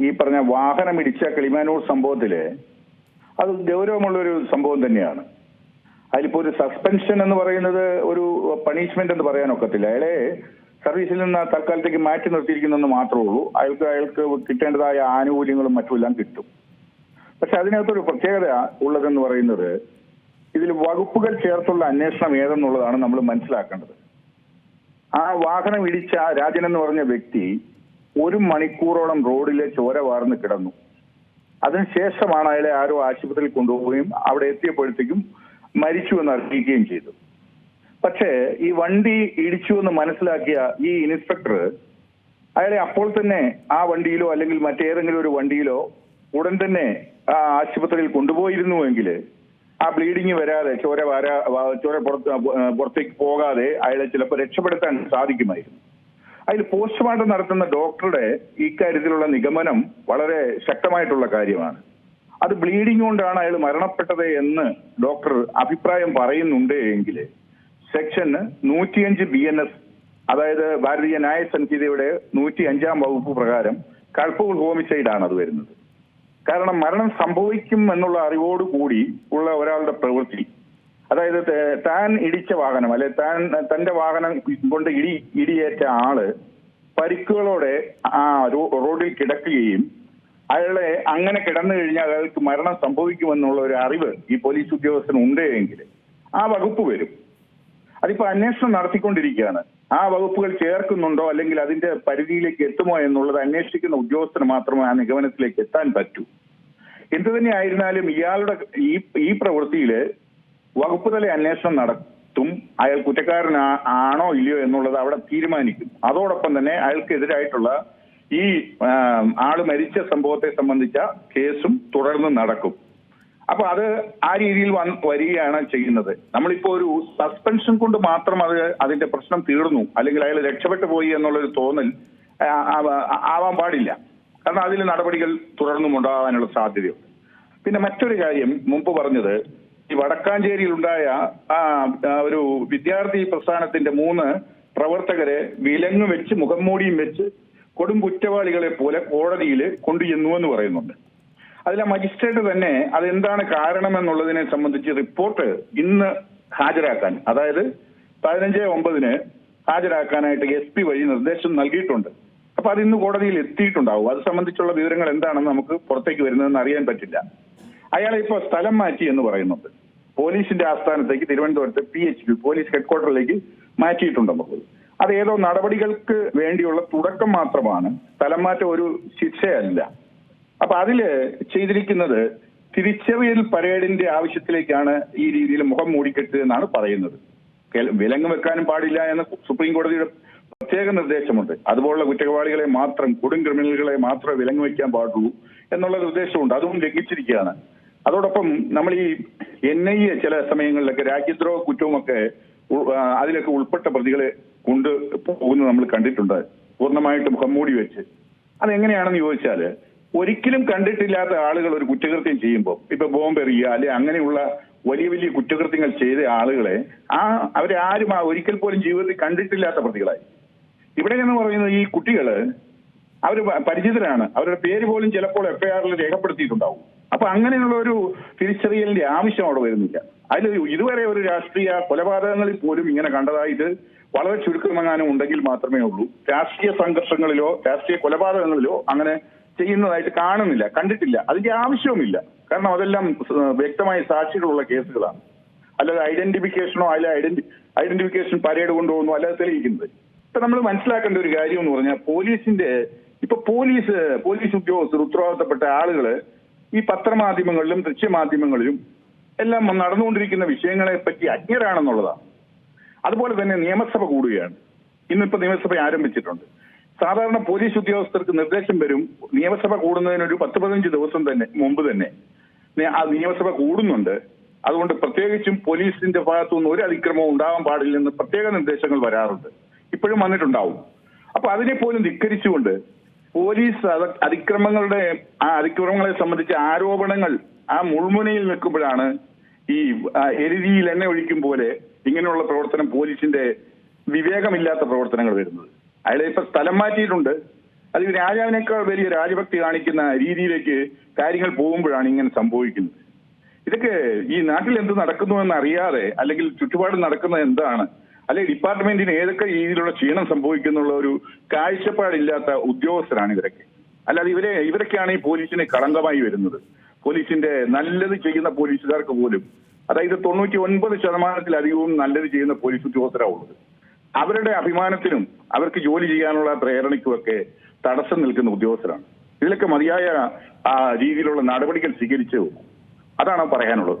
ഈ പറഞ്ഞ വാഹനം ഇടിച്ച കിളിമാനൂർ സംഭവത്തിൽ അത് ഗൗരവമുള്ള ഒരു സംഭവം തന്നെയാണ്. അതിലിപ്പോ ഒരു സസ്പെൻഷൻ എന്ന് പറയുന്നത് ഒരു പണിഷ്മെന്റ് എന്ന് പറയാൻ ഒക്കത്തില്ല. അയാളെ സർവീസിൽ നിന്ന് തൽക്കാലത്തേക്ക് മാറ്റി നിർത്തിയിരിക്കുന്നെന്ന് മാത്രമേ ഉള്ളൂ. അയാൾക്ക് അയാൾക്ക് കിട്ടേണ്ടതായ ആനുകൂല്യങ്ങളും മറ്റുമെല്ലാം കിട്ടും. പക്ഷെ അതിനകത്തൊരു പ്രത്യേകത ഉള്ളതെന്ന് പറയുന്നത് ഇതിൽ വകുപ്പുകൾ ചേർത്തുള്ള അന്വേഷണം ഏതെന്നുള്ളതാണ് നമ്മൾ മനസ്സിലാക്കേണ്ടത്. ആ വാഹനം ഇടിച്ച രാജൻ എന്ന് പറഞ്ഞ വ്യക്തി ഒരു മണിക്കൂറോളം റോഡിലെ ചോര വാർന്ന് കിടന്നു. അതിനുശേഷമാണ് അയാളെ ആരോ ആശുപത്രിയിൽ കൊണ്ടുപോവുകയും അവിടെ എത്തിയപ്പോഴത്തേക്കും മരിച്ചു എന്ന് അറിയിക്കുകയും ചെയ്തു. പക്ഷേ ഈ വണ്ടി ഇടിച്ചു എന്ന് മനസ്സിലാക്കിയ ഈ ഇൻസ്പെക്ടർ അയാളെ അപ്പോൾ തന്നെ ആ വണ്ടിയിലോ അല്ലെങ്കിൽ മറ്റേതെങ്കിലും ഒരു വണ്ടിയിലോ ഉടൻ തന്നെ ആ ആശുപത്രിയിൽ കൊണ്ടുപോയിരുന്നുവെങ്കിൽ ആ ബ്ലീഡിങ് വരാതെ ചോര വരാ ചോര പുറത്ത് പുറത്തേക്ക് പോകാതെ അയാളെ ചിലപ്പോൾ രക്ഷപ്പെടുത്താൻ സാധിക്കുമായിരുന്നു. അതിൽ പോസ്റ്റ്മോർട്ടം നടത്തുന്ന ഡോക്ടറുടെ ഇക്കാര്യത്തിലുള്ള നിഗമനം വളരെ ശക്തമായിട്ടുള്ള കാര്യമാണ്. അത് ബ്ലീഡിംഗ് കൊണ്ടാണ് അയാൾ മരണപ്പെട്ടത് എന്ന് ഡോക്ടർ അഭിപ്രായം പറയുന്നുണ്ട് എങ്കിൽ സെക്ഷൻ നൂറ്റിയഞ്ച് ബി എൻ എസ് അതായത് ഭാരതീയ ന്യായ സംഹിതയുടെ നൂറ്റി അഞ്ചാം വകുപ്പ് പ്രകാരം കൾപ്പബിൾ ഹോമിസൈഡ് ആണ് അത് വരുന്നത്. കാരണം മരണം സംഭവിക്കും എന്നുള്ള അറിവോടുകൂടി ഉള്ള ഒരാളുടെ പ്രവൃത്തി അതായത് താൻ ഇടിച്ച വാഹനം അല്ലെ താൻ തന്റെ വാഹനം കൊണ്ട് ഇടി ഇടിയേറ്റ ആൾ പരിക്കുകളോടെ ആ റോഡിൽ കിടക്കുകയും അയാളെ അങ്ങനെ കിടന്നു കഴിഞ്ഞാൽ അയാൾക്ക് മരണം സംഭവിക്കുമെന്നുള്ള ഒരു അറിവ് ഈ പോലീസ് ഉദ്യോഗസ്ഥന് ഉണ്ട് എങ്കിൽ ആ വകുപ്പ് വരും. അതിപ്പോ അന്വേഷണം നടത്തിക്കൊണ്ടിരിക്കുകയാണ്. ആ വകുപ്പുകൾ ചേർക്കുന്നുണ്ടോ അല്ലെങ്കിൽ അതിന്റെ പരിധിയിലേക്ക് എത്തുമോ എന്നുള്ളത് അന്വേഷിക്കുന്ന ഉദ്യോഗസ്ഥന് മാത്രമേ ആ നിഗമനത്തിലേക്ക് എത്താൻ പറ്റൂ. എന്തു തന്നെ ആയിരുന്നാലും ഇയാളുടെ ഈ ഈ പ്രവൃത്തിയിൽ വകുപ്പ് തല അന്വേഷണം നടത്തും. അയാൾ കുറ്റക്കാരനാ ആണോ ഇല്ലയോ എന്നുള്ളത് അവിടെ തീരുമാനിക്കും. അതോടൊപ്പം തന്നെ അയാൾക്കെതിരായിട്ടുള്ള ഈ ആൾ മരിച്ച സംഭവത്തെ സംബന്ധിച്ച കേസും തുടർന്ന് നടക്കും. അപ്പൊ അത് ആ രീതിയിൽ വരികയാണ് ചെയ്യുന്നത്. നമ്മളിപ്പോ ഒരു സസ്പെൻഷൻ കൊണ്ട് മാത്രം അത് അതിന്റെ പ്രശ്നം തീർന്നു അല്ലെങ്കിൽ അയാൾ രക്ഷപ്പെട്ടു പോയി എന്നുള്ളൊരു തോന്നൽ ആവാൻ പാടില്ല. കാരണം അതിൽ നടപടികൾ തുടർന്നും ഉണ്ടാകാനുള്ള സാധ്യതയുണ്ട്. പിന്നെ മറ്റൊരു കാര്യം മുമ്പ് പറഞ്ഞത് ആ, ആ, ഒരു വിദ്യാർത്ഥി പ്രസ്ഥാനത്തിന്റെ മൂന്ന് പ്രവർത്തകരെ വിലങ്ങ് വെച്ച് മുഖം മൂടിയും വെച്ച് കൊടും കുറ്റവാളികളെ പോലെ കോടതിയിൽ കൊണ്ടുചെന്നു എന്ന് പറയുന്നുണ്ട്. അതിലെ മജിസ്ട്രേറ്റ് തന്നെ അതെന്താണ് കാരണമെന്നുള്ളതിനെ സംബന്ധിച്ച് റിപ്പോർട്ട് ഇന്ന് ഹാജരാക്കാൻ അതായത് പതിനഞ്ച് ഒമ്പതിന് ഹാജരാക്കാനായിട്ട് എസ് പി വഴി നിർദ്ദേശം നൽകിയിട്ടുണ്ട്. അപ്പൊ അത് ഇന്ന് കോടതിയിൽ എത്തിയിട്ടുണ്ടാവും. അത് സംബന്ധിച്ചുള്ള വിവരങ്ങൾ എന്താണെന്ന് നമുക്ക് പുറത്തേക്ക് വരുന്നതെന്ന് അറിയാൻ പറ്റില്ല. അയാളെ ഇപ്പോൾ സ്ഥലം മാറ്റി എന്ന് പറയുന്നുണ്ട്. പോലീസിന്റെ ആസ്ഥാനത്തേക്ക് തിരുവനന്തപുരത്ത് പി എച്ച് പി പോലീസ് ഹെഡ്ക്വാർട്ടറിലേക്ക് മാറ്റിയിട്ടുണ്ട് നമുക്ക് അത് ഏതോ നടപടികൾക്ക് വേണ്ടിയുള്ള തുടക്കം മാത്രമാണ്. സ്ഥലം മാറ്റം ഒരു ശിക്ഷയല്ല. അപ്പൊ അതിൽ ചെയ്തിരിക്കുന്നത് തിരിച്ചറിയൽ പരേഡിന്റെ ആവശ്യത്തിലേക്കാണ് ഈ രീതിയിൽ മുഖം മൂടിക്കെട്ടുക എന്നാണ് പറയുന്നത്. വിലങ്ങ് വെക്കാനും പാടില്ല എന്ന സുപ്രീം കോടതിയുടെ പ്രത്യേക നിർദ്ദേശമുണ്ട്. അതുപോലുള്ള കുറ്റവാളികളെ മാത്രം കൊടും ക്രിമിനലുകളെ മാത്രമേ വിലങ്ങ് വെക്കാൻ പാടുള്ളൂ എന്നുള്ള നിർദ്ദേശമുണ്ട്. അതും ലംഘിച്ചിരിക്കുകയാണ്. അതോടൊപ്പം നമ്മൾ ഈ എൻ ഐ എ ചില സമയങ്ങളിലൊക്കെ രാജ്യദ്രോഹ കുറ്റവുമൊക്കെ അതിലൊക്കെ ഉൾപ്പെട്ട പ്രതികളെ കൊണ്ട് പോകുന്നത് നമ്മൾ കണ്ടിട്ടുണ്ട്. പൂർണമായിട്ട് മുഖം മൂടി വെച്ച്. അതെങ്ങനെയാണെന്ന് ചോദിച്ചാൽ ഒരിക്കലും കണ്ടിട്ടില്ലാത്ത ആളുകൾ ഒരു കുറ്റകൃത്യം ചെയ്യുമ്പോൾ ഇപ്പൊ ബോംബെറിയുക അല്ലെ അങ്ങനെയുള്ള വലിയ വലിയ കുറ്റകൃത്യങ്ങൾ ചെയ്ത ആളുകളെ ആ അവരെ ആരും ആ ഒരിക്കൽ പോലും ജീവിതത്തിൽ കണ്ടിട്ടില്ലാത്ത പ്രതികളായി. ഇവിടെ എന്ന് പറയുന്നത് ഈ കുട്ടികൾ അവർ പരിചിതരാണ്. അവരുടെ പേര് പോലും ചിലപ്പോൾ എഫ്ഐആറിൽ രേഖപ്പെടുത്തിയിട്ടുണ്ടാവും. അപ്പൊ അങ്ങനെയുള്ള ഒരു തിരിച്ചറിയലിന്റെ ആവശ്യം അവിടെ വരുന്നില്ല. അതിൽ ഇതുവരെ ഒരു രാഷ്ട്രീയ കൊലപാതകങ്ങളിൽ പോലും ഇങ്ങനെ കണ്ടതായിട്ട് വളരെ ചുരുക്കമെങ്ങാനും ഉണ്ടെങ്കിൽ മാത്രമേ ഉള്ളൂ. രാഷ്ട്രീയ സംഘർഷങ്ങളിലോ രാഷ്ട്രീയ കൊലപാതകങ്ങളിലോ അങ്ങനെ ചെയ്യുന്നതായിട്ട് കാണുന്നില്ല കണ്ടിട്ടില്ല. അതിന്റെ ആവശ്യവുമില്ല. കാരണം അതെല്ലാം വ്യക്തമായ സാക്ഷികളുള്ള കേസുകളാണ്. അല്ലാതെ ഐഡന്റിഫിക്കേഷനോ അല്ല ഐഡന്റി ഐഡന്റിഫിക്കേഷൻ പരേഡ് കൊണ്ടുപോകുന്നു അല്ലാതെ തെളിയിക്കുന്നത്. ഇപ്പൊ നമ്മൾ മനസ്സിലാക്കേണ്ട ഒരു കാര്യം എന്ന് പറഞ്ഞാൽ പോലീസിന്റെ ഇപ്പൊ പോലീസ് പോലീസ് ഉദ്യോഗസ്ഥർ ഉത്തരവാദിത്തപ്പെട്ട ആളുകൾ ഈ പത്രമാധ്യമങ്ങളിലും ദൃശ്യമാധ്യമങ്ങളിലും എല്ലാം നടന്നുകൊണ്ടിരിക്കുന്ന വിഷയങ്ങളെ പറ്റി അജ്ഞരാണെന്നുള്ളതാണ്. അതുപോലെ തന്നെ നിയമസഭ കൂടുകയാണ്. ഇന്നിപ്പോ നിയമസഭ ആരംഭിച്ചിട്ടുണ്ട്. സാധാരണ പോലീസ് ഉദ്യോഗസ്ഥർക്ക് നിർദ്ദേശം വരും നിയമസഭ കൂടുന്നതിനൊരു പത്ത് പതിനഞ്ച് ദിവസം തന്നെ മുമ്പ് തന്നെ. ആ നിയമസഭ കൂടുന്നുണ്ട്. അതുകൊണ്ട് പ്രത്യേകിച്ചും പോലീസിന്റെ ഭാഗത്തു നിന്ന് ഒരു അതിക്രമവും ഉണ്ടാവാൻ പാടില്ലെന്ന് പ്രത്യേക നിർദ്ദേശങ്ങൾ വരാറുണ്ട്. ഇപ്പോഴും വന്നിട്ടുണ്ടാവും. അപ്പൊ അതിനെ പോലും ധിക്കരിച്ചുകൊണ്ട് പോലീസ് അത- അതിക്രമങ്ങളുടെ ആ അതിക്രമങ്ങളെ സംബന്ധിച്ച ആരോപണങ്ങൾ ആ മുൾമുനയിൽ നിൽക്കുമ്പോഴാണ് ഈ എരുതിയിൽ എണ്ണ ഒഴിക്കും പോലെ ഇങ്ങനെയുള്ള പ്രവർത്തനം പോലീസിന്റെ വിവേകമില്ലാത്ത പ്രവർത്തനങ്ങൾ വരുന്നത്. അയാളെ ഇപ്പൊ സ്ഥലം മാറ്റിയിട്ടുണ്ട്. അത് രാജാവിനേക്കാൾ വലിയ രാജഭക്തി കാണിക്കുന്ന രീതിയിലേക്ക് കാര്യങ്ങൾ പോകുമ്പോഴാണ് ഇങ്ങനെ സംഭവിക്കുന്നത്. ഇതൊക്കെ ഈ നാട്ടിൽ എന്ത് നടക്കുന്നു എന്ന് അറിയാതെ അല്ലെങ്കിൽ ചുറ്റുപാട് നടക്കുന്നത് എന്താണ് അല്ലെങ്കിൽ ഡിപ്പാർട്ട്മെന്റിന് ഏതൊക്കെ രീതിയിലുള്ള ക്ഷീണം സംഭവിക്കുന്നുള്ള ഒരു കാഴ്ചപ്പാടില്ലാത്ത ഉദ്യോഗസ്ഥരാണ് ഇവരൊക്കെ. അല്ലാതെ ഇവരെ ഇവരൊക്കെയാണ് ഈ പോലീസിന് കളങ്കമായി വരുന്നത്. പോലീസിന്റെ നല്ലത് ചെയ്യുന്ന പോലീസുകാർക്ക് പോലും അതായത് തൊണ്ണൂറ്റി ഒൻപത് ശതമാനത്തിലധികവും നല്ലത് ചെയ്യുന്ന പോലീസ് ഉദ്യോഗസ്ഥരാണ് ഉള്ളത്. അവരുടെ അഭിമാനത്തിനും അവർക്ക് ജോലി ചെയ്യാനുള്ള പ്രേരണയ്ക്കുമൊക്കെ തടസ്സം നിൽക്കുന്ന ഉദ്യോഗസ്ഥരാണ്. ഇതിലൊക്കെ മതിയായ രീതിയിലുള്ള നടപടികൾ സ്വീകരിച്ചു അതാണ് പറയാനുള്ളത്?